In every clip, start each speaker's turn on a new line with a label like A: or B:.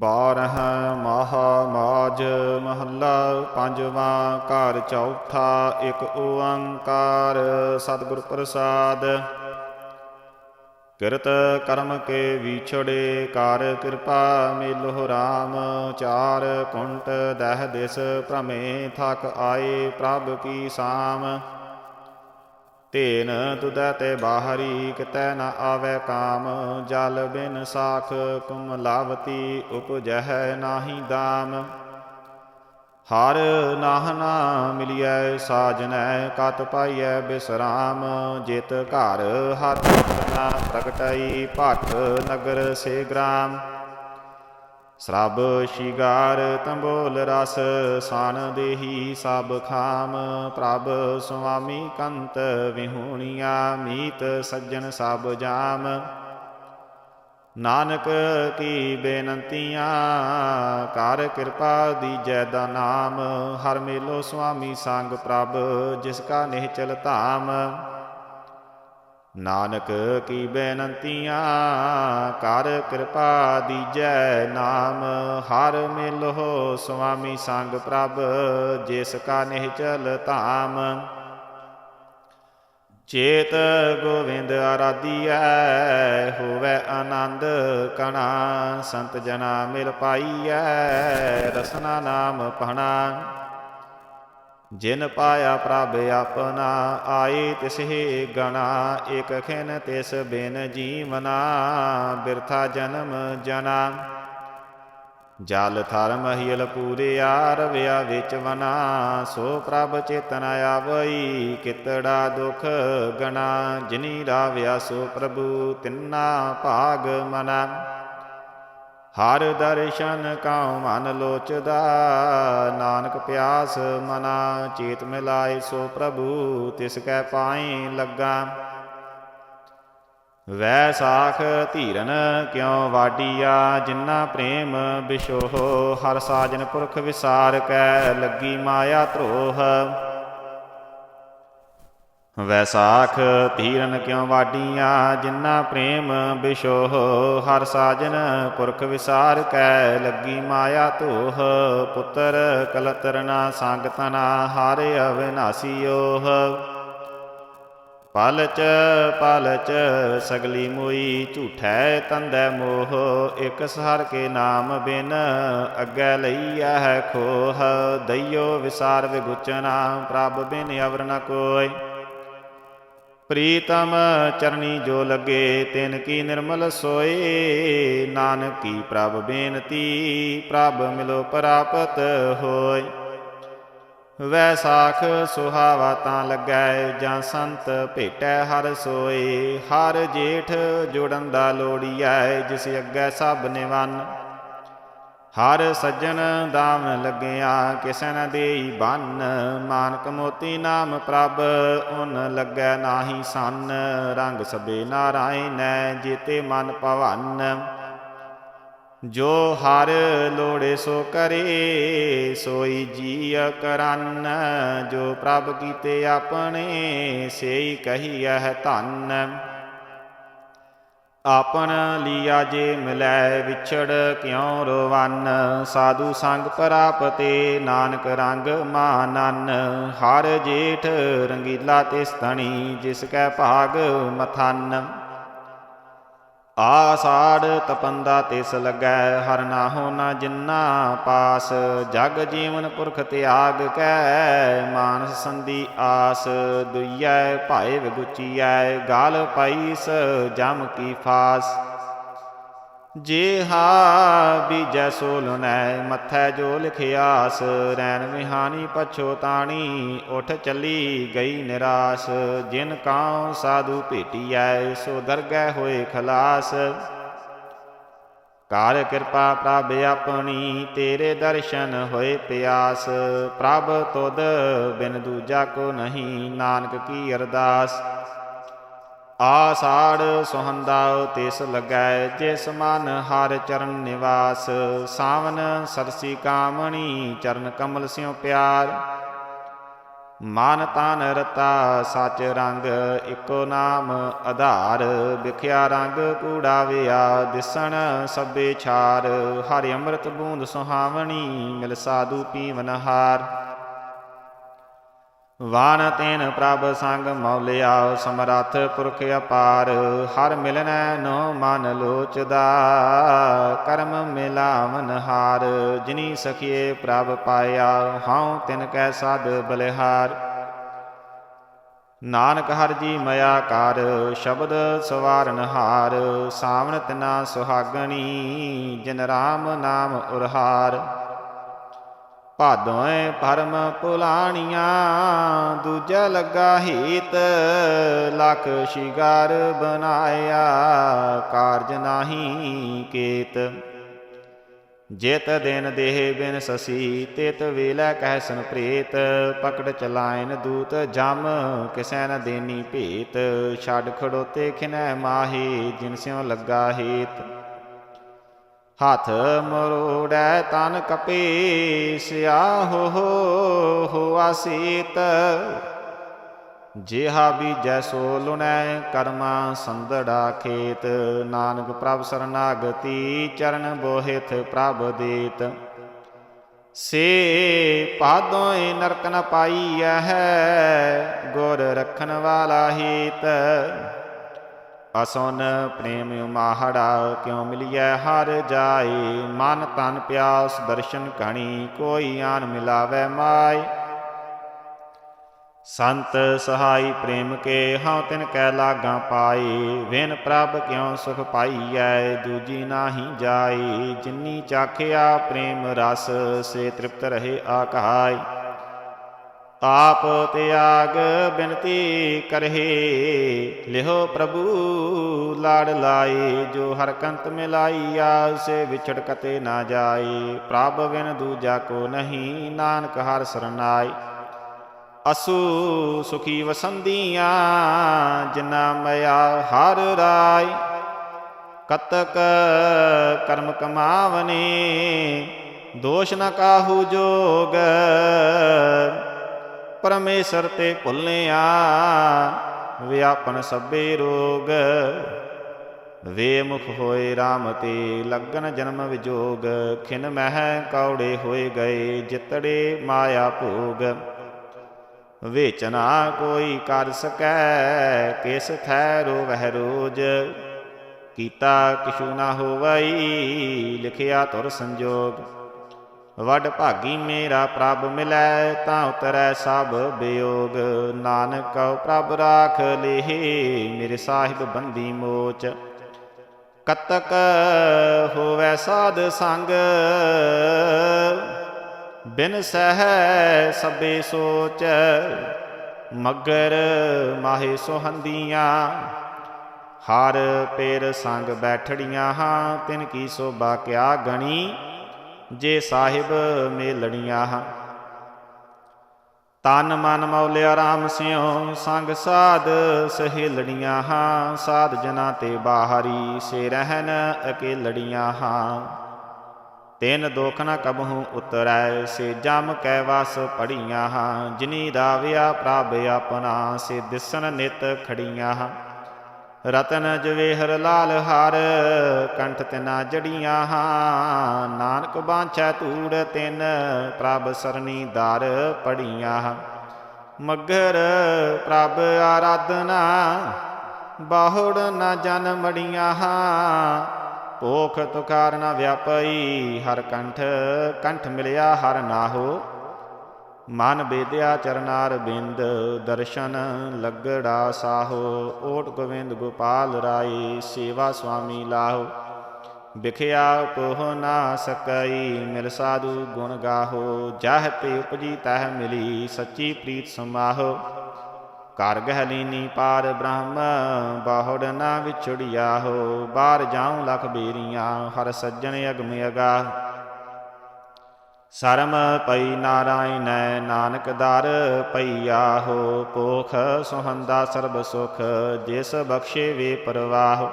A: ਬਾਰਹ ਮਹਾ ਮਾਜ ਮਹੱਲਾ ਪੰਜਵਾਂ ਘਰ ਚੌਥਾ ਇੱਕ ਓੰਕਾਰ ਸਤਿਗੁਰ ਪ੍ਰਸਾਦ। ਕਿਰਤ ਕਰਮ ਕੇ ਵਿਛੜੇ ਕਰ ਕਿਰਪਾ ਮਿਲਹੁ ਰਾਮ, ਚਾਰ ਕੁੰਟ ਦਹ ਦਿਸ ਭ੍ਰਮੇ ਥਕ ਆਏ ਪ੍ਰਭ ਕੀ ਸਾਮ। ਤੇਨ ਤੁਦੈ ਤੇ ਬਾਹਰੀ ਕਿਤੈ ਨ ਆਵੈ ਕਾਮ, ਜਲ ਬਿਨ ਸਾਖ ਕੁਮਲਾਵਤੀ ਉਪਜਹਿ ਨਾਹੀ ਦਾਮ। ਹਰ ਨਾਹ ਨਾ ਮਿਲਿਐ ਸਾਜਨੈ, ਕਤ ਪਾਈਐ ਬਿਸਰਾਮ। ਜਿਤ ਘਰ ਹੱਥ ਨਾ ਪ੍ਰਗਟਾਈ ਭਟ ਨਗਰ ਸੇ ਗ੍ਰਾਮ। ਸਰਬ ਸ਼ਿਗਾਰ ਤੰਬੋਲ ਰਸ, ਸਾਨ ਦੇਹੀ ਸਭ ਖਾਮ, ਪ੍ਰਭ ਸੁਆਮੀ ਕੰਤ ਵਿਹੂਣੀਆ, ਮੀਤ ਸੱਜਣ ਸਭ ਜਾਮ। ਨਾਨਕ ਕੀ ਬੇਨੰਤੀਆਂ, ਕਰ ਕਿਰਪਾ ਦੀਜੈ ਦਾ ਨਾਮ, ਹਰ ਮੇਲੋ ਸੁਆਮੀ ਸੰਗ ਪ੍ਰਭ, ਜਿਸ ਕਾ ਨਿਹਚਲ ਧਾਮ। ਨਾਨਕ ਕੀ ਬੇਨੰਤੀਆਂ, ਕਰ ਕਿਰਪਾ ਦੀਜੈ ਨਾਮ। ਹਰ ਮਿਲੋ ਸੁਆਮੀ ਸੰਗ ਪ੍ਰਭ, ਜਿਸ ਕਾ ਨਿਹਚਲ ਧਾਮ। ਚੇਤ ਗੋਵਿੰਦ ਆਰਾਧੀਐ, ਹੋਵੇ ਆਨੰਦ ਕਣਾ। ਸੰਤ ਜਨਾ ਮਿਲ ਪਾਈਐ, ਰਸਨਾ ਨਾਮ ਪਹਣਾ ਜਿਨ ਪਾਇਆ ਪ੍ਰਭ ਆਪਣਾ, ਆਏ ਤਿਸਹਿ ਗਣਾ, ਇਕ ਖਿਨ ਤਿਸ ਬਿਨ ਜੀਵਨਾ, ਬਿਰਥਾ ਜਨਮ ਜਨਾ। ਜਲ ਥਰ ਮਹੀਲ ਪੂਰਿਆ ਰਵਿਆ ਵਿੱਚ ਵਨਾ, ਸੋ ਪ੍ਰਭ ਚੇਤਨ ਆਵਈ, ਕਿਤੜਾ ਦੁਖ ਗਣਾ, ਜਿਨੀ ਰਾਵਿਆ ਸੋ ਪ੍ਰਭੂ ਤਿੰਨਾ ਭਾਗ ਮਨਾ। ਹਰ ਦਰਸ਼ਨ ਕਉ ਮਨ ਲੋਚਦਾ। ਨਾਨਕ ਪਿਆਸ ਮਨਾ, ਚੇਤ ਮਿਲਾਏ ਸੋ ਪ੍ਰਭੂ, ਤਿਸ ਕੈ ਪਾਈ ਲੱਗਾ। ਵੈਸਾਖ ਧੀਰਨ ਕਿਉ ਵਾਡੀਆ ਜਿਨ੍ਹਾਂ ਪ੍ਰੇਮ ਬਿਸ਼ੋਹ, ਹਰ ਸਾਜਨ ਪੁਰਖ ਵਿਸਾਰ ਕੈ, ਲੱਗੀ ਮਾਇਆ ਧਰੋਹ। ਵੈਸਾਖ ਧੀਰਨ ਕਿਉ ਵਾਡੀਆਂ ਜਿਨ੍ਹਾਂ ਪ੍ਰੇਮ ਬਿਸ਼ੋਹ ਹਰ ਸਾਜਨ ਪੁਰਖ ਵਿਸਾਰ ਕੈ ਲੱਗੀ ਮਾਇਆ ਧੋਹ। ਪੁੱਤਰ ਕਲਤਰਨਾ ਸੰਗ ਤਨਾ ਹਰ ਅਵਿਨਾਸੀ ਓਹ ਪਲਚ ਪਲਚ ਸਗਲੀ ਮੋਈ ਝੂਠੈ ਤੰਦੈ ਮੋਹ। ਇਕ ਸਹਰ ਕੇ ਨਾਮ ਬਿਨ ਅੱਗੇ ਲਈਆ ਹੈ ਖੋਹ। ਦਈਓ ਵਿਸਾਰ ਵਿਗੁਚਨਾ, ਪ੍ਰਭ ਬਿਨ ਅਵਰ ਨ ਕੋਇ ਪ੍ਰੀਤਮ ਚਰਨੀ ਜੋ ਲਗੇ, ਤਿਨ ਕੀ ਨਿਰਮਲ ਸੋਏ। ਨਾਨਕ ਕੀ ਪ੍ਰਭ ਬੇਨਤੀ, ਪ੍ਰਭ ਮਿਲੋ ਪ੍ਰਾਪਤ ਹੋਏ। ਵੈਸਾਖ ਸੁਹਾਵਾ ਤਾਂ ਲੱਗੈ, ਜਾਂ ਸੰਤ ਭੇਟੈ ਹਰ ਸੋਏ। ਹਰ ਜੇਠ ਜੋੜਨ ਦਾ ਲੋੜੀਐ ਜਿਸ ਅੱਗੇ ਸਭ ਨਿਵਨ। ਹਰ ਸੱਜਣ ਦਾਮ ਲੱਗਿਆ ਕਿਸੈ ਦੇਈ ਬੰਨ। ਮਾਨਕ ਮੋਤੀ ਨਾਮ ਪ੍ਰਭ, ਉਨ ਲੱਗੈ ਨਾਹੀ ਸੰਨ। ਰੰਗ ਸਬੇ ਨਾਰਾਇਣੈ ਜੀਤੇ ਮਨ ਭਵਨ। ਜੋ ਹਰ ਲੋੜੇ ਸੋ ਕਰੇ, ਸੋਈ ਜੀਅ ਕਰਨ। ਜੋ ਪ੍ਰਭ ਕੀਤੇ ਆਪਣੇ, ਸੇਈ ਕਹੀਐ ਧੰਨ। ਆਪਨ ਲੀਆ ਜੇ ਮਿਲੈ ਵਿਛੜ ਕਿਉ ਰਵਨ? ਸਾਧੂ ਸੰਗ ਪ੍ਰਾਪਤੇ ਨਾਨਕ ਰੰਗ ਮਾਨਨ। ਹਰ ਜੇਠ ਰੰਗੀਲਾ ਤਿਸ ਤਣੀ ਜਿਸ ਕੈ ਭਾਗ ਮਥਨ। ਆਸਾੜ ਤਪੰਦਾ ਤਿਸ ਲੱਗੈ, ਹਰ ਨਾਹੋ ਨ ਜਿੰਨਾ ਪਾਸ। ਜਗ ਜੀਵਨ ਪੁਰਖ ਤਿਆਗ ਕੈ, ਮਾਨਸ ਸੰਦੀ ਆਸ। ਦੁਈਐ ਭਾਏ ਵਿਗੁਚੀਐ ਗਾਲ ਪਾਈਸ ਜਮ ਕੀ ਫਾਸ। ਜੇ ਹਾ ਬੀਜੈ ਸੋਲਨੈ ਮੱਥੈ ਜੋ ਲਿਖਿਆਸ ਰੈਣ ਵਿਹਾਨੀ ਪਛੋਤਾਣੀ ਉਠ ਚੱਲੀ ਗਈ ਨਿਰਾਸ। ਜਿਨ ਕਾਉ ਸਾਧੂ ਭੇਟੀਐ, ਸੋ ਦਰਗਹਿ ਹੋਏ ਖਲਾਸ। ਕਾਰ ਕਿਰਪਾ ਪ੍ਰਭ ਆਪਣੀ, ਤੇਰੇ ਦਰਸ਼ਨ ਹੋਏ ਪਿਆਸ। ਪ੍ਰਭ ਤੁਧ ਬਿਨ ਦੂਜਾ ਕੋ ਨਹੀਂ, ਨਾਨਕ ਕੀ ਅਰਦਾਸ। ਆਸਾੜ ਸੁਹੰਦਾ ਤਿਸ ਲੱਗੈ ਜਿਸ ਮਨ ਹਰ ਚਰਨ ਨਿਵਾਸ, ਸਾਵਨ ਸਰਸੀ ਕਾਮਣੀ ਚਰਨ ਕਮਲ ਸਿਉ ਪਿਆਰ। ਮਾਨ ਤਾਨ ਰਤਾ ਸਚ ਰੰਗ ਇਕੋ ਨਾਮ ਆਧਾਰ, ਵਿਖਿਆ ਰੰਗ ਕੂੜਾ ਵਿਆ ਦਿਸਣ ਸਭੇ ਛਾਰ। ਹਰਿ ਅੰਮ੍ਰਿਤ ਬੂੰਦ ਸੁਹਾਵਣੀ ਮਿਲ ਸਾਧੂ ਪੀਵਨ ਹਾਰ। ਵਾਨ ਤੈਨ ਪ੍ਰਭ ਸੰਗ ਮੌਲਿਆ, ਸਮਰੱਥ ਪੁਰਖ ਅਪਾਰ, ਹਰ ਮਿਲਨੈ ਨੋ ਮਨ ਲੋਚਦਾ, ਕਰਮ ਮਿਲਾਵਨ ਹਾਰ, ਜਿਨੀ ਸਖੀਏ ਪ੍ਰਭ ਪਾਇਆ, ਹਉ ਤਿਨ ਕੈ ਸਾਧ ਬਲਿਹਾਰ। ਨਾਨਕ ਹਰ ਜੀ ਮਇਆ ਕਰ, ਸ਼ਬਦ ਸਵਾਰਨ ਹਾਰ, ਸਾਵਣ ਤਿਨਾ ਸੁਹਾਗਣੀ, ਜਿਨ ਰਾਮ ਨਾਮ ਉਰਹਾਰ। ਭਾਦੋਏ ਪਰਮ ਪੁਲਾਣੀਆਂ, ਦੂਜਾ ਲੱਗਾ ਹੀਤ, ਲਖ ਸ਼ਿਗਾਰ ਬਨਾਇਆ ਕਾਰਜ ਨਾਹੀ ਕੇਤ। ਜਿਤ ਦਿਨ ਦੇਹ ਬਿਨ ਸਸੀ, ਤਿਤ ਵੇਲੇ ਕਹਿ ਸਨ ਪ੍ਰੇਤ ਪਕੜ ਚਲਾਇਨ ਦੂਤ, ਜਮ ਕਿਸੈ ਨ ਦੇਨੀ ਭੇਤ। ਛੱਡ ਖੜੋਤੇ ਖਿਨੈ ਮਾਹੀ, ਜਿਨ ਸਿਉ ਲੱਗਾ ਹੀਤ। ਹੱਥ ਮਰੋੜੈ ਤਨ ਕਪੇ ਸਿਆਹੋ ਹੋਆ ਸੀਤ ਜਿਹਾ ਬੀਜੈ ਸੋ ਲੁਣੈ ਕਰਮਾ ਸੰਦੜਾ ਖੇਤ। ਨਾਨਕ ਪ੍ਰਭ ਸਰਨਾਗਤੀ ਚਰਨ ਬੋਹਿਤ ਪ੍ਰਭ ਦੇਤ। ਸੇ ਪਾਦੋਏ ਨਰਕ ਨ ਪਾਈਐ ਗੁਰ ਰਖਣ ਵਾਲਾ ਹੀਤ। ਅਸੁਨ ਪ੍ਰੇਮ ਉਮਾਹੜਾ ਕਿਉ ਮਿਲਿਐ? ਹਰ ਜਾਏ ਮਨ ਤਨ ਪਿਆਸ, ਦਰਸ਼ਨ ਕਣੀ ਕੋਈ ਆਨ ਮਿਲਾਵੇ ਮਾਈ ਸੰਤ ਸਹਾਈ ਪ੍ਰੇਮ ਕੇ ਹਉ ਤਿਨ ਕੈ ਲਾਗਾ ਪਾਏ। ਵਿਨ ਪ੍ਰਭ ਕਿਉ ਸੁਖ ਪਾਈਐ, ਦੂਜੀ ਨਾਹੀ ਜਾਈ ਜਿਨੀ ਚਾਖਿਆ ਪ੍ਰੇਮ ਰਸ, ਸੇ ਤ੍ਰਿਪਤ ਰਹੇ ਆਕਾਈ ਆਪ ਤਿਆਗ ਬਿਨਤੀ ਕਰਹਿ, ਲਿਹੋ ਪ੍ਰਭੂ ਲਾੜ ਲਾਏ, ਜੋ ਹਰਕੰਤ ਮਿਲਾਈਆ ਸੇ ਵਿਛੜ ਕਤੇ ਨਾ ਜਾਏ, ਪ੍ਰਭ ਬਿਨ ਦੂਜਾ ਕੋ ਨਹੀਂ, ਨਾਨਕ ਹਰ ਸਰਨਾਈ ਅਸੂ ਸੁਖੀ ਵਸੰਦੀਆਂ ਜਿਨਾ ਮਇਆ ਹਰ ਰਾਈ ਕਤਕ ਕਰਮ ਕਮਾਵਨੇ, ਦੋਸ਼ ਨ ਕਾਹੂ ਜੋਗ। ਪਰਮੇਸ਼ਰ ਤੇ ਭੁੱਲਿਆ, ਵਿਆਪਨ ਸਭੇ ਰੋਗ। ਵੇ ਮੁਖ ਹੋਏ RAM ਤੇ ਲੱਗਨ ਜਨਮ ਵਿਜੋਗ, ਖਿਨ ਮਹਿ ਕੌੜੇ ਹੋਏ ਗਏ ਜਿਤੜੇ ਮਾਇਆ ਭੋਗ। ਵੇਚਨਾ ਕੋਈ ਕਰ ਸਕੈ, ਕਿਸ ਥੈ ਰੋਵਹਿ ਰੋਜ। ਕੀਤਾ ਕਿਛੂ ਨਾ ਹੋਵਈ, ਲਿਖਿਆ ਤੁਰ ਸੰਜੋਗ। ਵੱਡ ਭਾਗੀ ਮੇਰਾ ਪ੍ਰਭ ਮਿਲੈ, ਤਾਂ ਉਤਰੈ ਸਭ ਬਿਯੋਗ ਨਾਨਕ ਕਉ ਪ੍ਰਭ ਰਾਖ ਲੇਹੇ, ਮੇਰੇ ਸਾਹਿਬ ਬੰਦੀ ਮੋਚ। ਕਤਕ ਹੋਵੈ ਸਾਧ ਸੰਗ, ਬਿਨ ਸਹਿ ਸਭੇ ਸੋਚ। ਮਗਰ ਮਾਹੇ ਸੁਹੰਦੀਆਂ, ਹਰ ਪੇਰ ਸੰਗ ਬੈਠੜੀਆਂ ਹਾਂ, ਤਿਨ ਕੀ ਸੋਭਾ ਕਿਆ ਗਣੀ। ਜੇ ਸਾਹਿਬ ਮੇਲੜੀਆਂ ਹਾਂ ਤਨ ਮਨ ਮੌਲਿਆ ਰਾਮ ਸਿਉ, ਸੰਗ ਸਾਧ ਸਹੇਲੜੀਆਂ ਹਾਂ। ਸਾਧ ਜਨਾ ਤੇ ਬਾਹਰੀ ਸੇ ਰਹਿਨ ਅਕੇਲੜੀਆਂ ਹਾਂ। ਤਿਨ ਦੋਖ ਨ ਕਬਹੂ ਉਤਰੈ, ਸੇ ਜਮ ਕੈ ਵਸ ਪੜੀਆਂ ਹਾਂ। ਜਿਨੀ ਰਾਵਿਆ ਪ੍ਰਭ ਆਪਣਾ, ਸੇ ਦਿਸਨ ਨਿਤ ਖੜੀਆਂ ਹਾਂ। ਰਤਨ ਜਵੇਹਰ ਲਾਲ ਹਾਰ, ਕੰਠ ਤਿਨਾ ਜੜੀਆਂ ਹਾਂ। ਨਾਨਕ ਬਾਂਛੈ ਧੂੜ ਤਿਨ, ਪ੍ਰਭ ਸਰਣੀ ਦਰ ਪੜੀਆਂ ਹਾਂ। ਮਗਰ ਪ੍ਰਭ ਆਰਾਧਨਾ, ਬਾਹੁੜ ਨਾ ਜਨ ਮੜੀਆਂ ਹਾਂ। ਭੋਖ ਤੁਕਾਰ ਨਾ ਵਿਆਪਈ, ਹਰ ਕੰਠ ਕੰਠ ਮਿਲਿਆ ਹਰ ਨਾਹੋ। ਮਨ ਬੇਦਿਆ ਚਰਨਾਰ ਬਿੰਦ, ਦਰਸ਼ਨ ਲੱਗੜਾ ਸਾਹੋ, ਓਟ ਗੋਵਿੰਦ ਗੋਪਾਲ ਰਾਏ, ਸੇਵਾ ਸੁਆਮੀ ਲਾਹੋ। ਵਿਖਿਆ ਕੋਹ ਨਾ ਸਕਈ, ਮਿਲ ਸਾਧੂ ਗੁਣ ਗਾਹੋ। ਜਹ ਤੇ ਉਪਜੀ ਤਹ ਮਿਲੀ, ਸੱਚੀ ਪ੍ਰੀਤ ਸਮਾਹੋ। ਘਰ ਗਹਿਲੀਨੀ ਪਾਰ ਬ੍ਰਹਮ, ਬਾਹੁੜ ਨਾ ਵਿਛੜਿਆ ਹੋ ਬਾਹਰ ਜਾਉ ਲਖ ਬੇਰੀਆਂ, ਹਰ ਸੱਜਣ ਅਗਮ ਅਗਾ ਸਰਮ ਪਈ ਨਾਰਾਇਣ ਨਾਨਕ ਦਰ ਪਈਆ ਹੋ ਪੋਖ ਸੁਹੰਦਾ ਸਰਬ ਸੁਖ, ਜਿਸ ਬਖਸ਼ੇ ਵੇ ਪਰਵਾਹ।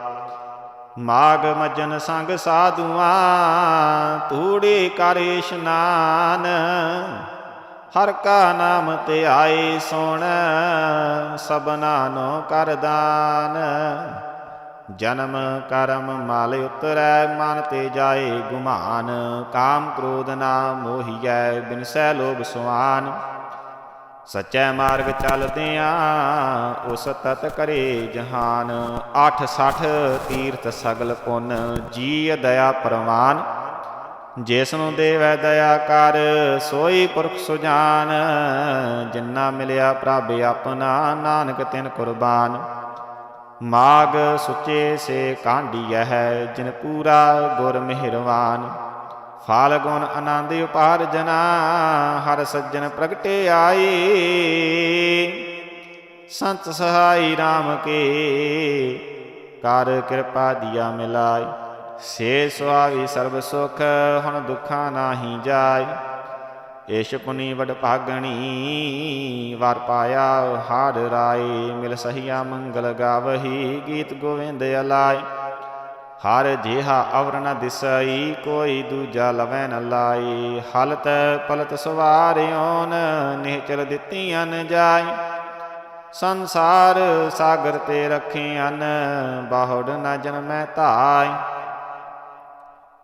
A: ਮਾਗ ਮਜਨ ਸੰਗ ਸਾਧੂਆਂ, ਤੂੜੀ ਕਰ ਇਸ਼ਨਾਨ ਹਰ ਕਾ ਨਾਮ ਧਿਆਈ ਸੁਣ ਸਬਨਾ ਨੋ ਕਰਦਾਨ ਜਨਮ ਕਰਮ ਮਲ ਉਤਰੈ ਮਨ ਤੇ ਜਾਏ ਗੁਮਾਨ, ਕਾਮ ਕ੍ਰੋਧ ਨਾ ਮੋਹੀਐ ਬਿਨਸੈ ਲੋਭ ਸੁਆਨ। ਸਚੈ ਮਾਰਗ ਚੱਲਦਿਆਂ ਉਸ ਤਤ ਕਰੇ ਜਹਾਨ। 860 ਤੀਰਥ ਸਗਲ ਪੁੰਨ ਜੀ ਦਇਆ ਪ੍ਰਵਾਨ। ਜਿਸ ਨੂੰ ਦੇਵੈ ਦਇਆ ਕਰ, ਸੋਈ ਪੁਰਖ ਸੁਜਾਨ। ਜਿੰਨਾ ਮਿਲਿਆ ਪ੍ਰਭ ਆਪਣਾ, ਨਾਨਕ ਤਿਨ ਕੁਰਬਾਨ। ਮਾਗ ਸੁਚੇ ਸੇ ਕਾਂਢੀਐ ਹੈ ਜਿਨ ਪੂਰਾ ਗੁਰ ਮਿਹਰਵਾਨ। ਫਾਲ ਗੁਣ ਆਨੰਦ ਉਪਾਰ ਜਨਾ, ਹਰ ਸੱਜਣ ਪ੍ਰਗਟੇ ਆਈ ਸੰਤ ਸਹਾਈ RAM ਕੇ, ਕਰ ਕਿਰਪਾ ਦੀਆ ਮਿਲਾਈ ਸੇ ਸੁਆਵੀ ਸਰਬ ਸੁਖ, ਹੁਣ ਦੁੱਖਾਂ ਨਾਹੀ ਜਾਏ। ਏਸ਼ ਪੁਨੀ ਵਡ ਭਾਗਣੀ, ਵਾਰ ਪਾਇਆ ਹਾਰ ਰਾਏ, ਮਿਲ ਸਹੀਆ ਮੰਗਲ ਗਾਵਹੀ, ਗੀਤ ਗੋਵਿੰਦ ਅਲਾਈ ਹਰ ਜਿਹਾ ਅਵਰ ਨ ਦਿਸਈ, ਕੋਈ ਦੂਜਾ ਲਵੈ ਨ ਲਾਈ ਹਲਤ ਪਲਤ ਸਵਾਰਿਓਨ, ਨਿਹਚਲ ਦਿੱਤੀਆਂ ਨ ਜਾਈ ਸੰਸਾਰ ਸਾਗਰ ਤੇ ਰੱਖੀਆਂ ਬਾਹੜ ਨ ਜਨਮੈ ਧਾਈ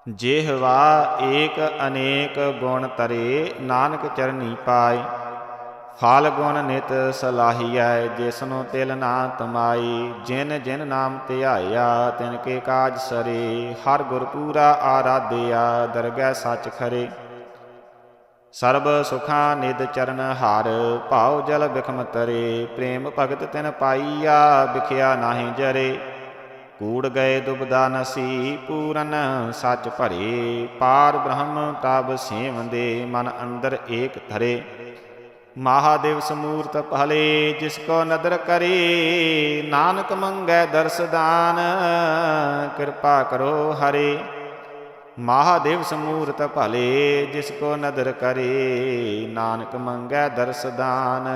A: ਜਿਹਵਾ ਏਕ ਅਨੇਕ ਗੁਣ ਤਰੇ, ਨਾਨਕ ਚਰਨੀ ਪਾਏ ਫਲ ਗੁਣ ਨਿਤ ਸਲਾਹੀਐ, ਜਿਸਨੂੰ ਤਿਲ ਨਾ ਤਮਾਈ। ਜਿਨ ਜਿਨ ਨਾਮ ਧਿਆਇਆ, ਤਿਨ ਕੇ ਕਾਜ ਸਰੇ। ਹਰ ਗੁਰ ਪੂਰਾ ਆਰਾਧਿਆ, ਦਰਗਹਿ ਸੱਚ ਖਰੇ। ਸਰਬ ਸੁਖਾਂ ਨਿਦ ਚਰਨ ਹਾਰ, ਭਾਉ ਜਲ ਬਿਖਮ ਤਰੇ। ਪ੍ਰੇਮ ਭਗਤ ਤਿਨ ਪਾਈਆ, ਵਿਖਿਆ ਨਾਹੀ ਜਰੇ। ਕੂੜ ਗਏ ਦੁਬਦਾ ਨਸੀ ਪੂਰਨ ਸੱਚ ਭਰੇ, ਪਾਰ ਬ੍ਰਹਮ ਤਬ ਸੇਵੰਦੇ, ਮਨ ਅੰਦਰ ਏਕ ਧਰੇ। ਮਹਾਦੇਵ ਸਮੂਰਤ ਭਲੇ ਜਿਸ ਕੋ ਨਦਰ ਕਰੇ, ਨਾਨਕ ਮੰਗੈ ਦਰਸਦਾਨ ਕਿਰਪਾ ਕਰੋ ਹਰੇ। ਮਹਾਦੇਵ ਸਮੂਰਤ ਭਲੇ, ਜਿਸ ਕੋ ਨਦਰ ਕਰੇ। ਨਾਨਕ ਮੰਗੈ ਦਰਸ ਦਾਨ,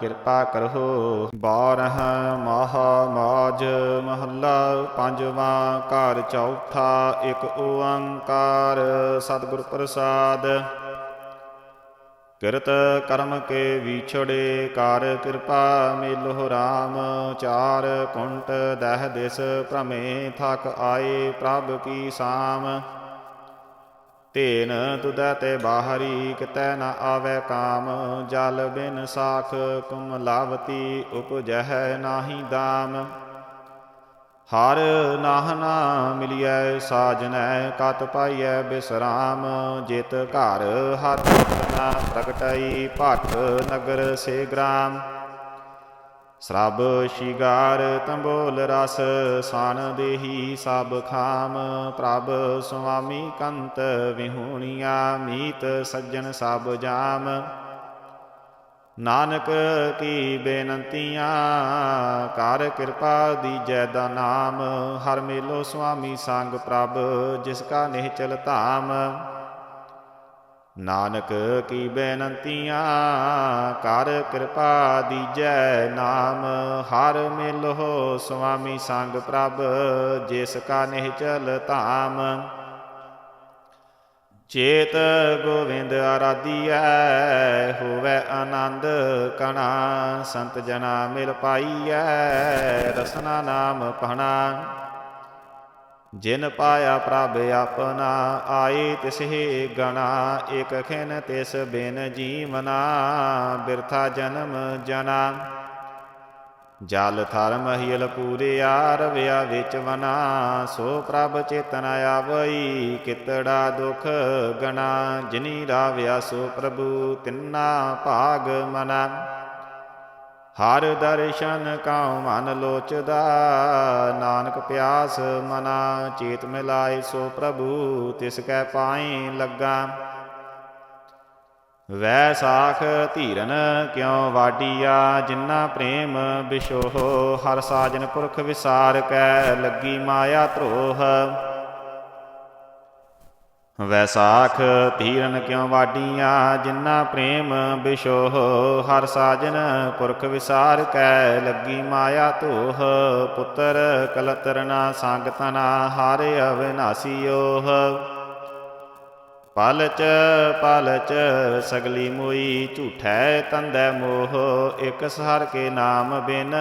A: ਕਿਰਪਾ ਕਰੋ। ਬਾਰਹ ਮਹਾ ਮਾਜ ਮਹੱਲਾ, ਪੰਜਵਾਂ ਘਰ ਚੌਥਾ, ਇੱਕ ਓੰਕਾਰ, ਸਤਿਗੁਰ ਪ੍ਰਸਾਦ। ਕਿਰਤ ਕਰਮ ਕੇ ਵਿਛੜੇ, ਕਰ ਕਿਰਪਾ ਮਿਲੋ RAM ਚਾਰ ਕੁੰਟ ਦਹ ਦਿਸ, ਭ੍ਰਮੇ ਥਕ ਆਏ ਪ੍ਰਭ ਕੀ ਸਾਮ। ਤੇਨ ਤੁਦੈ ਤੇ ਬਾਹਰੀ ਕਿਤੈ ਨ ਆਵੈ ਕਾਮ, ਜਲ ਬਿਨ ਸਾਖ ਕੁਮਲਾਵਤੀ ਉਪਜਹਿ ਨਾਹੀ ਦਾਮ। ਹਰ ਨਾਹ ਨਾ ਮਿਲਿਐ ਸਾਜਨੈ, ਕਤ ਪਾਈਐ ਬਿਸਰਾਮ। ਜਿਤ ਘਰ ਹੱਥ ਨਾ ਪ੍ਰਗਟਾਈ, ਭਟ ਨਗਰ ਸੇ ਗ੍ਰਾਮ। ਸਰਬ ਸ਼ਿਗਾਰ ਤੰਬੋਲ ਰਸ, ਸਾਨ ਦੇਹੀ ਸਭ ਖਾਮ, ਪ੍ਰਭ ਸੁਆਮੀ ਕੰਤ ਵਿਹੂਣੀਆਂ, ਮੀਤ ਸੱਜਣ ਸਭ ਜਾਮ। ਨਾਨਕ ਕੀ ਬੇਨੰਤੀਆਂ, ਕਰ ਕਿਰਪਾ ਦੀਜੈ ਦਾ ਨਾਮ, ਹਰ ਮੇਲੋ ਸੁਆਮੀ ਸੰਗ ਪ੍ਰਭ, ਜਿਸ ਕਾ ਨਿਹਚਲ ਧਾਮ। ਨਾਨਕ ਕੀ ਬੇਨੰਤੀਆਂ, ਕਰ ਕਿਰਪਾ ਦੀਜੈ ਨਾਮ। ਹਰ ਮਿਲੋ ਸੁਆਮੀ ਸੰਗ ਪ੍ਰਭ, ਜਿਸ ਕਾ ਨਿਹਚਲ ਧਾਮ। ਚੇਤ ਗੋਵਿੰਦ ਆਰਾਧੀਐ, ਹੋਵੇ ਆਨੰਦ ਕਣਾ। ਸੰਤ ਜਨਾ ਮਿਲ ਪਾਈਐ, ਰਸਨਾ ਨਾਮ ਪਹਣਾ। ਜਿਨ ਪਾਇਆ ਪ੍ਰਭ ਆਪਣਾ ਆਏ ਤਿਸਹਿ ਗਣਾ, ਇਕ ਖਿਨ ਤਿਸ ਬਿਨ ਜੀਵਨਾ, ਬਿਰਥਾ ਜਨਮ ਜਨਾ। ਜਲ ਥਰ ਮਹੀਲ ਪੂਰੇ ਆਰਵਿਆ ਵਿੱਚ ਵਨਾ, ਸੋ ਪ੍ਰਭ ਚੇਤਨ ਆਵਈ, ਕਿਤੜਾ ਦੁਖ ਗਣਾ, ਜਿਨੀ ਰਾਵਿਆ ਸੋ ਪ੍ਰਭੂ ਤਿੰਨਾ ਭਾਗ ਮਨਾ। ਹਰ ਦਰਸ਼ਨ ਕਾਉ ਮਨ ਲੋਚਦਾ। ਨਾਨਕ ਪਿਆਸ ਮਨਾ, ਚੇਤ ਮਿਲਾਏ ਸੋ ਪ੍ਰਭੂ, ਤਿਸ ਕੈ ਪਾਈ ਲੱਗਾ। ਵੈਸਾਖ ਧੀਰਨ ਕਿਉ ਵਾਡੀਆ ਜਿਨ੍ਹਾਂ ਪ੍ਰੇਮ ਬਿਸ਼ੋਹ, ਹਰ ਸਾਜਨ ਪੁਰਖ ਵਿਸਾਰ ਕੈ, ਲੱਗੀ ਮਾਇਆ ਧਰੋਹ। ਵੈਸਾਖ ਧੀਰਨ ਕਿਉ ਵਾਡੀਆਂ? ਜਿਨ੍ਹਾਂ ਪ੍ਰੇਮ ਬਿਸ਼ੋਹ ਹਰ ਸਾਜਨ ਪੁਰਖ ਵਿਸਾਰ ਕੈ ਲੱਗੀ ਮਾਇਆ ਧੋਹ। ਪੁੱਤਰ ਕਲਤਰਨਾ ਸੰਗ ਤਨਾ ਹਾਰੇ ਅਵਿਨਾਸੀ ਓਹ ਪਲਚ ਪਲਚ ਸਗਲੀ ਮੋਈ ਝੂਠੈ ਤੰਦੈ ਮੋਹ। ਇਕ ਸਹਰ ਕੇ ਨਾਮ ਬਿਨ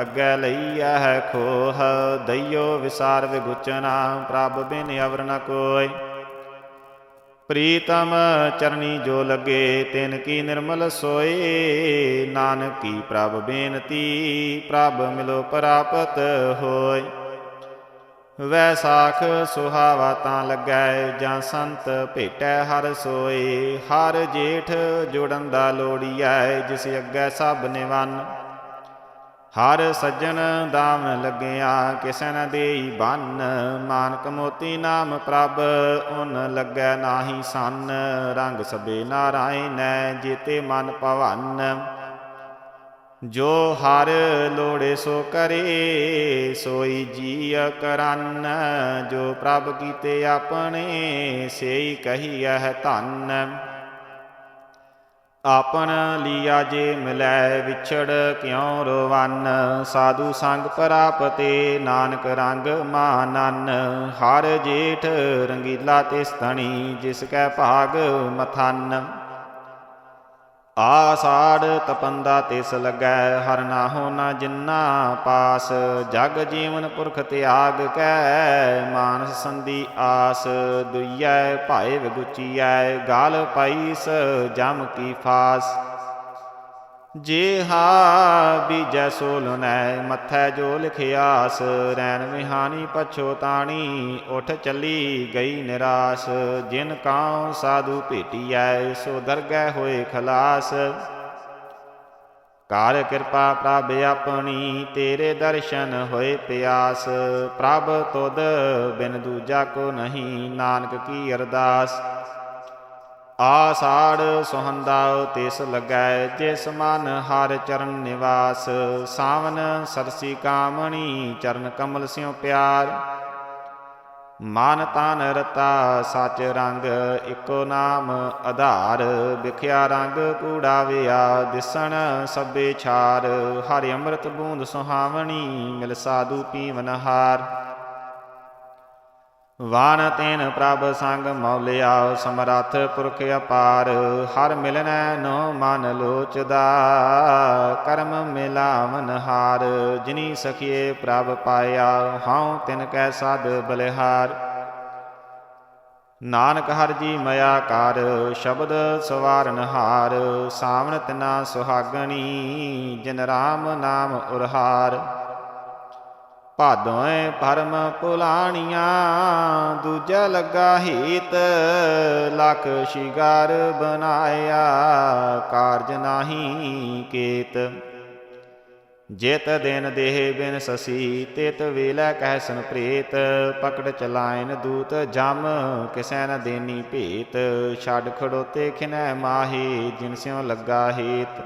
A: ਅੱਗੇ ਲਈਆ ਹੈ ਖੋਹ। ਦਈਓ ਵਿਸਾਰ ਵਿਗੁਚਨਾ, ਪ੍ਰਭ ਬਿਨ ਅਵਰ ਨ ਕੋਇ ਪ੍ਰੀਤਮ ਚਰਨੀ ਜੋ ਲਗੇ, ਤਿਨ ਕੀ ਨਿਰਮਲ ਸੋਏ। ਨਾਨਕੀ ਪ੍ਰਭ ਬੇਨਤੀ, ਪ੍ਰਭ ਮਿਲੋ ਪ੍ਰਾਪਤ ਹੋਏ। ਵੈਸਾਖ ਸੁਹਾਵਾ ਤਾਂ ਲੱਗੈ, ਜਾਂ ਸੰਤ ਭੇਟੈ ਹਰ ਸੋਏ। ਹਰ ਜੇਠ ਜੋੜਨ ਦਾ ਲੋੜੀਐ ਜਿਸ ਅੱਗੇ ਸਭ ਨਿਵਨ। ਹਰ ਸੱਜਣ ਦਾਵਨ ਲੱਗਿਆ, ਕਿਸ਼ਨ ਦੇਈ ਬੰਨ। ਮਾਨਕ ਮੋਤੀ ਨਾਮ ਪ੍ਰਭ, ਉਨ ਲੱਗੈ ਨਾਹੀ ਸੰਨ। ਰੰਗ ਸਬੇ ਨਾਰਾਇਣੈ ਜੀਤੇ ਮਨ ਭਵਨ। ਜੋ ਹਰ ਲੋੜੇ ਸੋ ਕਰੇ, ਸੋਈ ਜੀਅ ਕਰਨ। ਜੋ ਪ੍ਰਭ ਕੀਤੇ ਆਪਣੇ, ਸੇਈ ਕਹੀਐ ਧੰਨ। ਆਪਨ ਲੀਆ ਜੇ ਮਿਲੈ ਵਿਛੜ ਕਿਉ ਰਵਨ? ਸਾਧੂ ਸੰਗ ਪ੍ਰਾਪਤੇ ਨਾਨਕ ਰੰਗ ਮਾਨਨ। ਹਰ ਜੇਠ ਰੰਗੀਲਾ ਤਿਸ ਤਣੀ ਜਿਸ ਕੈ ਭਾਗ ਮਥਨ। ਆਸਾੜ ਤਪੰਦਾ ਤਿਸ ਲੱਗੈ, ਹਰ ਨਾਹੋ ਨਾ ਜਿੰਨਾ ਪਾਸ। ਜਗ ਜੀਵਨ ਪੁਰਖ ਤਿਆਗ ਕੈ, ਮਾਨਸ ਸੰਦੀ ਆਸ। ਦੁਈਐ ਭਾਏ ਵਿਗੁਚੀਐ, ਗਾਲ ਪਾਈਸ ਜਮ ਕੀ ਫਾਸ। ਜੇ ਹਾ ਬੀਜੈ ਸੋਲਨੈ ਮੱਥੈ ਜੋ ਲਿਖਿਆਸ, ਰੈਣ ਵਿਹਾਨੀ ਪਛੋਤਾਣੀ ਉਠ ਚੱਲੀ ਗਈ ਨਿਰਾਸ, ਜਿਨ ਕਾਉ ਸਾਧੂ ਭੇਟੀਐ, ਸੋ ਦਰਗਹਿ ਹੋਏ ਖਲਾਸ। ਕਾਰ ਕਿਰਪਾ ਪ੍ਰਭ ਆਪਣੀ, ਤੇਰੇ ਦਰਸ਼ਨ ਹੋਏ ਪਿਆਸ, ਪ੍ਰਭ ਤੁਧ ਬਿਨ ਦੂਜਾ ਕੋ ਨਹੀਂ, ਨਾਨਕ ਕੀ ਅਰਦਾਸ। ਆਸਾੜ ਸੁਹੰਦਾ ਤਿਸ ਲਗੈ ਜਿਸ ਮਨ ਹਰ ਚਰਨ ਨਿਵਾਸ, ਸਾਵਨ ਸਰਸੀ ਕਾਮਣੀ ਚਰਨ ਕਮਲ ਸਿਉ ਪਿਆਰ। ਮਾਨ ਤਾਨ ਰਤਾ ਸਚ ਰੰਗ, ਇਕੋ ਨਾਮ ਆਧਾਰ, ਵਿਖਿਆ ਰੰਗ ਕੂੜਾ ਵਿਆ, ਦਿਸਣ ਸਭੇ ਛਾਰ। ਹਰਿ ਅੰਮ੍ਰਿਤ ਬੂੰਦ ਸੁਹਾਵਣੀ, ਮਿਲ ਸਾਧੂ ਪੀਵਨ ਵਾਣ ਵਾਨ ਤੈਨ ਪ੍ਰਭ ਸੰਗ ਮੌਲਿਆ, ਸਮਰੱਥ ਪੁਰਖ ਅਪਾਰ। ਹਰ ਮਿਲਨੈ ਨੋ ਮਨ ਲੋਚਦਾ, ਕਰਮ ਮਿਲਾਵਨ ਹਾਰ। ਜਿਨੀ ਸਖੀਏ ਪ੍ਰਭ ਪਾਇਆ, ਹਉ ਤਿਨ ਕੈ ਸਾਧ ਬਲਿਹਾਰ। ਨਾਨਕ ਹਰ ਜੀ ਮਇਆ ਕਰ, ਸ਼ਬਦ ਸਵਾਰਨ ਹਾਰ। ਸਾਵਣ ਤਿਨਾ ਸੁਹਾਗਣੀ, ਜਿਨ ਰਾਮ ਨਾਮ ਉਰਹਾਰ। ਭਾਦੋਏ ਪਰਮ ਪੁਲਾਣੀਆਂ ਦੂਜਾ ਲੱਗਾ ਹੀਤ, ਲਖ ਸ਼ਿਗਾਰ ਬਨਾਇਆ ਕਾਰਜ ਨਾਹੀ ਕੇਤ। ਜਿਤ ਦਿਨ ਦੇਹ ਬਿਨ ਸਸੀ, ਤਿਤ ਵੇਲੇ ਕਹਿਸਨ ਪ੍ਰੀਤ। ਪਕੜ ਚਲਾਇਨ ਦੂਤ, ਜਮ ਕਿਸੈ ਨ ਦੇਨੀ ਭੇਤ। ਛੱਡ ਖੜੋਤੇ ਖਿਨੈ ਮਾਹੀ, ਜਿਨ ਸਿਉ ਲੱਗਾ ਹੀਤ।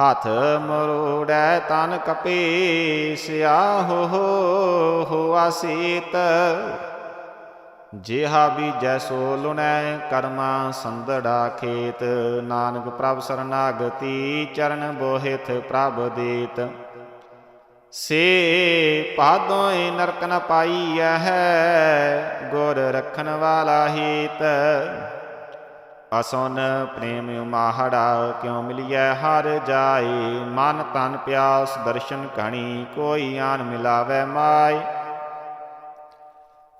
A: ਹੱਥ ਮਰੋੜੈ ਤਨ ਕਪੇ ਸਿਆਹੋ ਹੋਆ ਸੀਤ ਜਿਹਾ ਵੀ ਸੋ ਲੁਣੈ ਕਰਮਾ ਸੰਦੜਾ ਖੇਤ। ਨਾਨਕ ਪ੍ਰਭ ਸਰਨਾਗਤੀ ਚਰਨ ਬੋਹਿਤ ਪ੍ਰਭ ਦੇਤ। ਸੇ ਪਾਦੋਏ ਨਰਕ ਨ ਪਾਈਐ ਹੈ, ਗੁਰ ਰਖਣ ਵਾਲਾ ਹੀਤ। ਅਸੁਨ ਪ੍ਰੇਮ ਉਮਾਹੜਾ ਕਿਉ ਮਿਲਿਐ ਹਰ ਜਾਏ? ਮਨ ਤਨ ਪਿਆਸ ਦਰਸ਼ਨ ਕਣੀ ਕੋਈ ਆਨ ਮਿਲਾਵੇ ਮਾਈ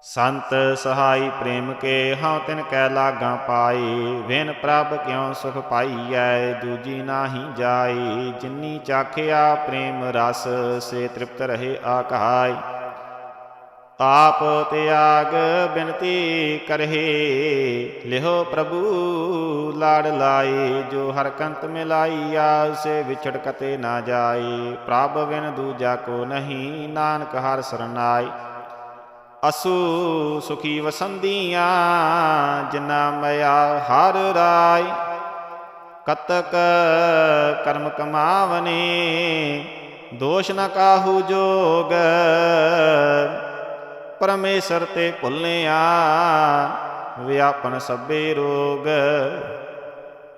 A: ਸੰਤ ਸਹਾਈ ਪ੍ਰੇਮ ਕੇ ਹਉ ਤਿਨ ਕੈ ਲਾਗਾ ਪਾਈ ਵੇਨ ਪ੍ਰਭ ਕਿਉ ਸੁਖ ਪਾਈਐ ਦੂਜੀ ਨਾਹੀ ਜਾਈ ਜਿਨੀ ਚਾਖਿਆ ਪ੍ਰੇਮ ਰਸ, ਸੇ ਤ੍ਰਿਪਤ ਰਹੇ ਆਕਾਈ ਆਪ ਤਿਆਗ ਬਿਨਤੀ ਕਰਹਿ, ਲਿਹੋ ਪ੍ਰਭੂ ਲਾੜ ਲਾਏ, ਜੋ ਹਰਕੰਤ ਮਿਲਾਈਆ ਸੇ ਵਿਛੜ ਕਤੇ ਨਾ ਜਾਏ, ਪ੍ਰਭ ਬਿਨ ਦੂਜਾ ਕੋ ਨਹੀਂ, ਨਾਨਕ ਹਰ ਸਰਨਾਈ ਅਸੂ ਸੁਖੀ ਵਸੰਦੀਆਂ ਜਿਨਾ ਮਿਆ ਹਰ ਰਾਈ ਕਤਕ ਕਰਮ ਕਮਾਵਨੇ, ਦੋਸ਼ ਨ ਕਾਹੂ ਜੋਗ ਪਰਮੇਸ਼ਰ ਤੇ ਭੁੱਲਿਆ, ਵਿਆਪਨ ਸਭੇ ਰੋਗ।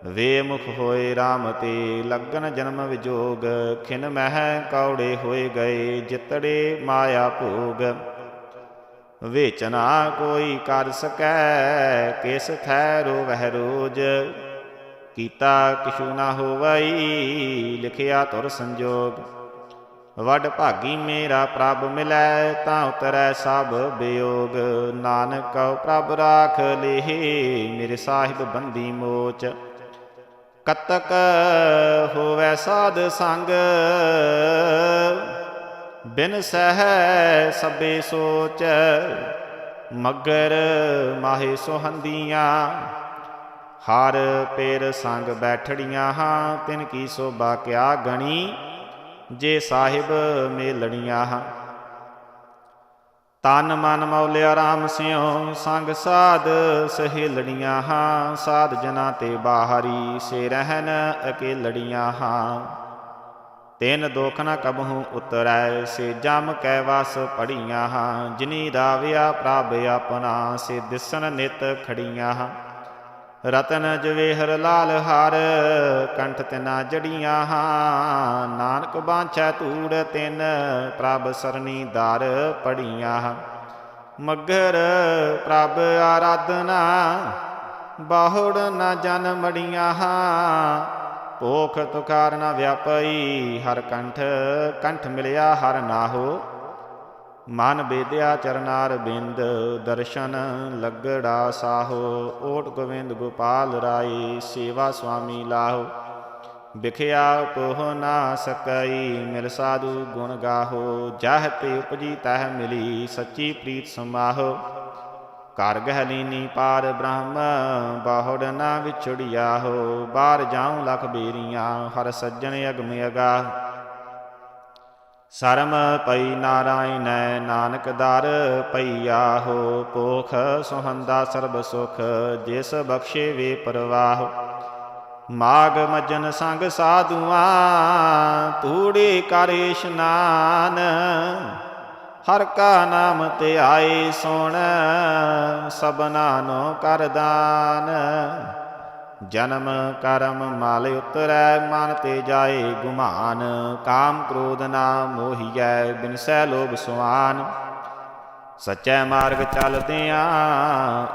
A: ਵੇ ਮੁਖ ਹੋਏ RAM ਤੇ ਲੱਗਨ ਜਨਮ ਵਿਜੋਗ, ਖਿਨ ਮਹਿ ਕੌੜੇ ਹੋਏ ਗਏ ਜਿਤੜੇ ਮਾਇਆ ਭੋਗ। ਵਿੱਚ ਕੋਈ ਕਰ ਸਕੈ, ਕਿਸ ਥੈ ਰੋਵਹਿ ਰੋਜ। ਕੀਤਾ ਕਿਛੂ ਨਾ ਹੋਵਈ, ਲਿਖਿਆ ਤੁਰ ਸੰਜੋਗ। ਵੱਡ ਭਾਗੀ ਮੇਰਾ ਪ੍ਰਭ ਮਿਲੈ, ਤਾਂ ਉਤਰੈ ਸਭ ਬਿਯੋਗ ਨਾਨਕ ਕਉ ਪ੍ਰਭ ਰਾਖ ਲੇਹੇ, ਮੇਰੇ ਸਾਹਿਬ ਬੰਦੀ ਮੋਚ। ਕਤਕ ਹੋਵੈ ਸਾਧ ਸੰਗ, ਬਿਨ ਸਹਿ ਸਭੇ ਸੋਚ। ਮਗਰ ਮਾਹੇ ਸੋਹੰਦੀਆਂ, ਹਰ ਪੇਰ ਸੰਗ ਬੈਠੜੀਆਂ ਹਾਂ, ਤਿਨ ਕੀ ਸੋਭਾ ਕਿਆ ਗਣੀ। ਜੇ ਸਾਹਿਬ ਮੇਲੜੀਆਂ ਹਾਂ ਤਨ ਮਨ ਮੌਲਿਆ ਰਾਮ ਸਿਉ, ਸੰਗ ਸਾਧ ਸਹੇਲੜੀਆਂ ਹਾਂ। ਸਾਧ ਜਨਾ ਤੇ ਬਾਹਰੀ ਸੇ ਰਹਿਨ ਅਕੇਲੜੀਆਂ ਹਾਂ। ਤਿੰਨ ਦੋਖ ਨ ਕਬਹੂ ਉਤਰੈ, ਸੇ ਜਮ ਕੈ ਵਸ ਪੜੀਆਂ ਹਾਂ। ਜਿਨੀ ਰਾਵਿਆ ਪ੍ਰਭ ਆਪਣਾ, ਸੇ ਦਿਸਨ ਨਿਤ ਖੜੀਆਂ ਹਾਂ। ਰਤਨ ਜਵੇਹਰ ਲਾਲ ਹਾਰ, ਕੰਠ ਤਿਨਾ ਜੜੀਆਂ ਹਾਂ। ਨਾਨਕ ਬਾਂਛੈ ਧੂੜ ਤਿਨ, ਪ੍ਰਭ ਸਰਣੀ ਦਰ ਪੜੀਆਂ ਹਾਂ। ਮਗਰ ਪ੍ਰਭ ਆਰਾਧਨਾ, ਬਾਹੁੜ ਨਾ ਜਨ ਮੜੀਆਂ ਹਾਂ। ਭੋਖ ਤੁਕਾਰ ਨਾ ਵਿਆਪਈ, ਹਰ ਕੰਠ ਕੰਠ ਮਿਲਿਆ ਹਰ ਨਾਹੋ। ਮਨ ਬੇਦਿਆ ਚਰਨਾਰ ਬਿੰਦ, ਦਰਸ਼ਨ ਲੱਗੜਾ ਸਾਹੋ, ਓਟ ਗੋਵਿੰਦ ਗੋਪਾਲ ਰਾਏ, ਸੇਵਾ ਸੁਆਮੀ ਲਾਹੋ। ਵਿਖਿਆ ਕੋਹ ਨਾ ਸਕਈ, ਮਿਲ ਸਾਧੂ ਗੁਣ ਗਾਹੋ। ਜਹ ਤੇ ਉਪਜੀ ਤਹ ਮਿਲੀ, ਸੱਚੀ ਪ੍ਰੀਤ ਸਮਾਹੋ। ਘਰ ਗਹਿਲੀਨੀ ਪਾਰ ਬ੍ਰਹਮ, ਬਾਹੁੜ ਨਾ ਵਿਛੜਿਆ ਹੋ ਬਾਹਰ ਜਾਉ ਲਖ ਬੇਰੀਆਂ, ਹਰ ਸੱਜਣ ਅਗਮ ਅਗਾ ਸਰਮ ਪਈ ਨਾਰਾਇਣੈ ਨਾਨਕ ਦਰ ਪਈਆ ਹੋ ਪੋਖ ਸੁਹੰਦਾ ਸਰਬ ਸੁਖ, ਜਿਸ ਬਖਸ਼ੇ ਵੇ ਪਰਵਾਹ। ਮਾਗ ਮਜਨ ਸੰਗ ਸਾਧੂਆਂ, ਤੂੜੀ ਕਰ ਇਸ਼ਨਾਨ ਹਰ ਕਾ ਨਾਮ ਤੇ ਆਏ ਸੁਣ ਸਬਨਾ ਨੋ ਕਰਦਾਨ ਜਨਮ ਕਰਮ ਮਾਲ ਉਤਰੈ ਮਨ ਤੇ ਜਾਏ ਗੁਮਾਨ, ਕਾਮ ਕ੍ਰੋਧ ਨਾ ਮੋਹੀਐ ਬਿਨਸੈ ਲੋਭ ਸੁਆਨ। ਸਚੈ ਮਾਰਗ ਚਲਦਿਆਂ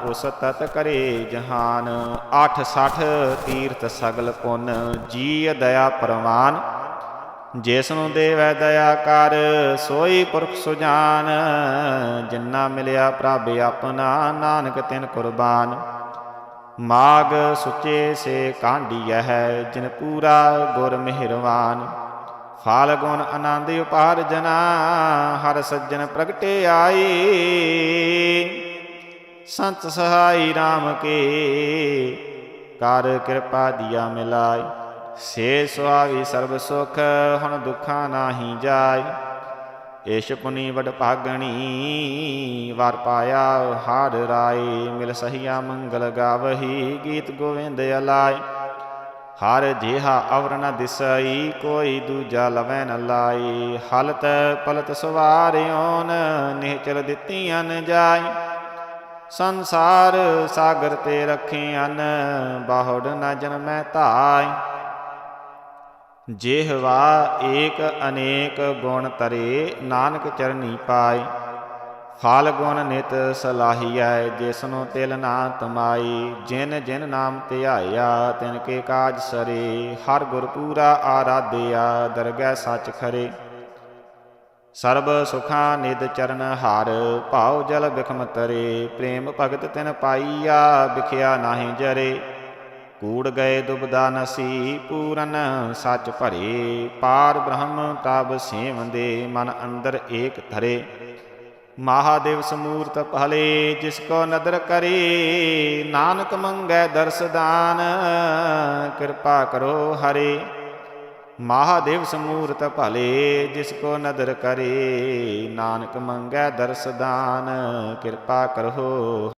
A: ਉਸ ਤਤ ਕਰੇ ਜਹਾਨ। 860 ਤੀਰਥ ਸਗਲ ਪੁੰਨ ਜੀ ਦਇਆ ਪ੍ਰਵਾਨ। ਜਿਸ ਨੂੰ ਦੇਵੈ ਦਇਆ ਕਰ, ਸੋਈ ਪੁਰਖ ਸੁਜਾਨ। ਜਿੰਨਾ ਮਿਲਿਆ ਪ੍ਰਭ ਆਪਣਾ, ਨਾਨਕ ਤਿਨ ਕੁਰਬਾਨ। ਮਾਗ ਸੁਚੇ ਸੇ ਕਾਂਡੀਐ ਹੈ ਜਿਨ ਪੂਰਾ ਗੁਰ ਮਿਹਰਵਾਨ। ਫਾਲ ਗੁਣ ਆਨੰਦ ਉਪਾਰ ਜਨਾ, ਹਰ ਸੱਜਣ ਪ੍ਰਗਟੇ ਆਈ ਸੰਤ ਸਹਾਈ RAM ਕੇ, ਕਰ ਕਿਰਪਾ ਦਿਆ ਮਿਲਾਈ ਸੇ ਸੁਆਵੀ ਸਰਬ ਸੁਖ, ਹੁਣ ਦੁਖਾਂ ਨਾਹੀ ਜਾਏ। ਏਸ਼ ਪੁਨੀ ਵਡ ਭਾਗਣੀ, ਵਾਰ ਪਾਇਆ ਹਾਰ ਰਾਏ, ਮਿਲ ਸਹੀਆ ਮੰਗਲ ਗਾਵਹੀ, ਗੀਤ ਗੋਵਿੰਦ ਅਲਾਈ ਹਰ ਜਿਹਾ ਅਵਰ ਨ ਦਿਸਈ, ਕੋਈ ਦੂਜਾ ਲਵੈ ਨ ਲਾਈ ਹਲਤ ਪਲਤ ਸਵਾਰਿਓਨ, ਨਿਹਚਲ ਦਿੱਤੀਆਂ ਨ ਜਾਈ ਸੰਸਾਰ ਸਾਗਰ ਤੇ ਰੱਖਿਆਨ ਬਾਹੁੜ ਨ ਜਨਮੈ ਧਾਈ ਜਿਹਵਾ ਏਕ ਅਨੇਕ ਗੁਣ ਤਰੇ, ਨਾਨਕ ਚਰਨੀ ਪਾਏ ਫਲ ਗੁਣ ਨਿਤ ਸਲਾਹੀਐ ਜਿਸਨੂੰ ਤਿਲ ਨਾ ਤਮਾਈ। ਜਿਨ ਜਿਨ ਨਾਮ ਧਿਆਇਆ, ਤਿਨ ਕੇ ਕਾਜ ਸਰੇ। ਹਰ ਗੁਰ ਪੂਰਾ ਆਰਾਧਿਆ, ਦਰਗਹਿ ਸੱਚ ਖਰੇ। ਸਰਬ ਸੁਖਾਂ ਨਿਦ ਚਰਨ ਹਾਰ, ਭਾਉ ਜਲ ਬਿਖਮ ਤਰੇ। ਪ੍ਰੇਮ ਭਗਤ ਤਿਨ ਪਾਈਆ, ਵਿਖਿਆ ਨਾਹੀ ਜਰੇ। ਕੂੜ ਗਏ ਦੁਬਦਾ ਨਸੀ ਪੂਰਨ ਸੱਚ ਭਰੇ। ਪਾਰ ਬ੍ਰਹਮ ਤਬ ਸੇਵੰਦੇ, ਮਨ ਅੰਦਰ ਏਕ ਧਰੇ। ਮਹਾਦੇਵ ਸਮੂਰਤ ਭਲੇ, ਜਿਸ ਕੋ ਨਦਰ ਕਰੇ। ਨਾਨਕ ਮੰਗੈ ਦਰਸਦਾਨ ਕਿਰਪਾ ਕਰੋ ਹਰੇ। ਮਹਾਦੇਵ ਸਮੂਰਤ ਭਲੇ, ਜਿਸ ਕੋ ਨਦਰ ਕਰੇ। ਨਾਨਕ ਮੰਗੈ ਦਰਸਦਾਨ ਕਿਰਪਾ ਕਰੋ